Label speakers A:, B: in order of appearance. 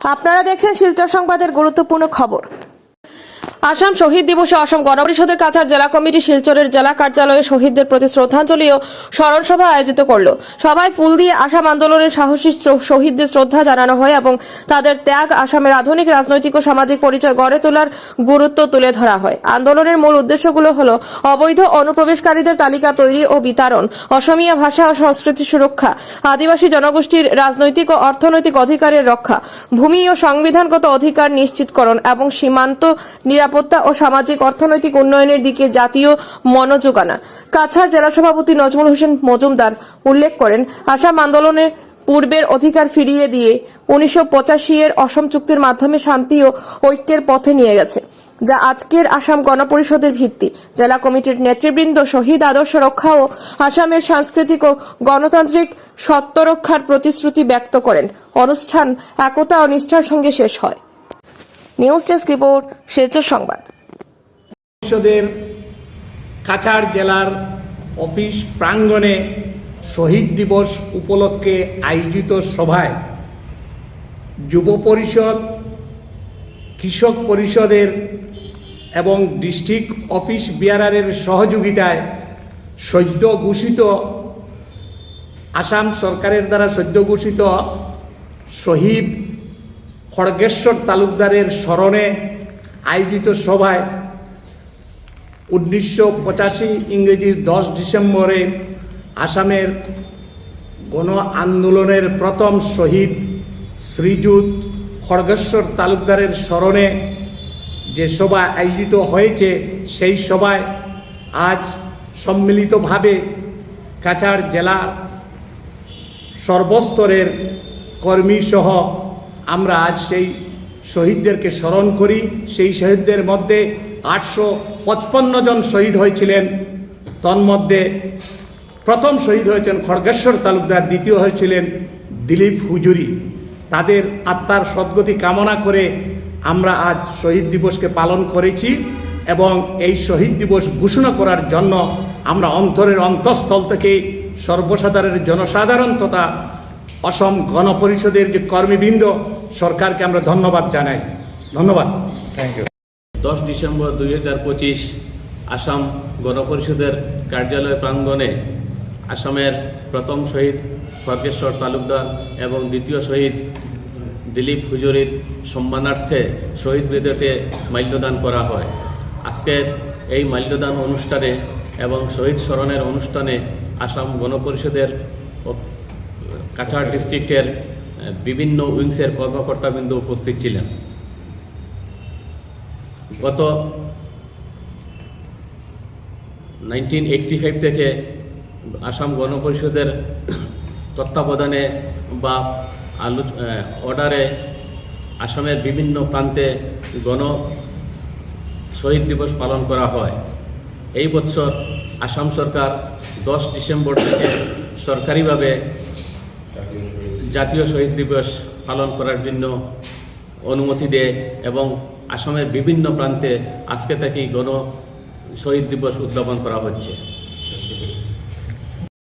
A: আপনারা দেখছেন শিলচর সংবাদের গুরুত্বপূর্ণ খবর। আসাম শহীদ দিবসে অসম গণ পরিষদের কাছাড় জেলা কমিটি শিলচরের জেলা কার্যালয়ে শহীদদের প্রতি শ্রদ্ধাঞ্জলি ও স্মরণ সভা আয়োজিত করল। সবাই ফুল দিয়ে আসাম আন্দোলনের সাহসী শহীদদের শ্রদ্ধা জানানো হয় এবং তাদের ত্যাগ আসামের আধুনিক রাজনৈতিক ও সামাজিক পরিচয় গড়ে তোলার গুরুত্ব তুলে ধরা হয়। আন্দোলনের মূল উদ্দেশ্যগুলো হলো অবৈধ অনুপ্রবেশকারীদের তালিকা তৈরি ও বিতরণ, অসমীয়া ভাষা ও সংস্কৃতি সুরক্ষা, আদিবাসী জনগোষ্ঠীর রাজনৈতিক ও অর্থনৈতিক অধিকারের রক্ষা, ভূমি ও সংবিধানগত অধিকার নিশ্চিতকরণ এবং সীমান্ত নিরাপত্তা ও সামাজিক অর্থনৈতিক উন্নয়নের দিকে জাতীয় মনোযোগ আনা কাছাড় জেলা সভাপতি নজমুল হোসেন মজুমদার উল্লেখ করেন, আসাম আন্দোলনের পূর্বের অধিকার ফিরিয়ে দিয়ে উনিশশো পঁচাশি এর অসম চুক্তির মাধ্যমে শান্তি ও ঐক্যের পথে নিয়ে গেছে, যা আজকের আসাম গণপরিষদের ভিত্তি। জেলা কমিটির নেতৃবৃন্দ শহীদ আদর্শ রক্ষা ও আসামের সাংস্কৃতিক ও গণতান্ত্রিক সত্য রক্ষার প্রতিশ্রুতি ব্যক্ত করেন। অনুষ্ঠান একতা ও নিষ্ঠার সঙ্গে শেষ হয়। নিউজ ডেস্ক রিপোর্ট শিলচর সংবাদ।
B: পরিষদের কাছাড় জেলার অফিস প্রাঙ্গণে শহীদ দিবস উপলক্ষে আয়োজিত সভায় যুব পরিষদ, কৃষক পরিষদের এবং ডিস্ট্রিক্ট অফিস বিয়ারারের সহযোগিতায় সদ্য ঘোষিত, আসাম সরকারের দ্বারা সদ্য ঘোষিত শহীদ খড়গেশ্বর তালুকদারের স্মরণে আয়োজিত সভায় উনিশশো পঁচাশি ইংরেজির দশ ডিসেম্বরে আসামের গণ আন্দোলনের প্রথম শহীদ শ্রীযুত খড়গেশ্বর তালুকদারের স্মরণে যে সভা আয়োজিত হয়েছে, সেই সভায় আজ সম্মিলিতভাবে কাছাড় জেলা সর্বস্তরের কর্মী সহ আমরা আজ সেই শহীদদেরকে স্মরণ করি। সেই শহীদদের মধ্যে আটশো পঁচপন্ন জন শহীদ হয়েছিলেন। তন্মধ্যে প্রথম শহীদ হয়েছেন খড়গেশ্বর তালুকদার, দ্বিতীয় হয়েছিলেন দিলীপ হুজুরি। তাদের আত্মার সদ্গতি কামনা করে আমরা আজ শহীদ দিবসকে পালন করেছি এবং এই শহীদ দিবস ঘোষণা করার জন্য আমরা অন্তরের অন্তঃস্থল থেকে সর্বসাধারণের জনসাধারণ তথা অসম গণপরিষদের যে কর্মীবৃন্দ সরকারকে আমরা ধন্যবাদ জানাই। ধন্যবাদ। থ্যাংক ইউ
C: দশ ডিসেম্বর দুই হাজার পঁচিশ আসাম গণপরিষদের কার্যালয় প্রাঙ্গণে আসামের প্রথম শহীদ খড়গেশ্বর তালুকদার এবং দ্বিতীয় শহীদ দিলীপ হুজুরির সম্মানার্থে শহীদ বেদতে মাল্যদান করা হয়। আজকের এই মাল্যদান অনুষ্ঠানে এবং শহীদ স্মরণের অনুষ্ঠানে আসাম গণপরিষদের কাছাড় ডিস্ট্রিক্টের বিভিন্ন উইংসের কর্মকর্তাবৃন্দ উপস্থিত ছিলেন। গত নাইনটিন এইটটি ফাইভ থেকে আসাম গণপরিষদের তত্ত্বাবধানে বা আলো অর্ডারে আসামের বিভিন্ন প্রান্তে গণ শহীদ দিবস পালন করা হয়। এই বছর আসাম সরকার দশ ডিসেম্বর থেকে সরকারিভাবে জাতীয় শহীদ দিবস। পালন করার জন্য অনুমতি দেয় এবং আসামের বিভিন্ন প্রান্তে আজকে থেকেই গণ শহীদ দিবস উদযাপন করা হচ্ছে।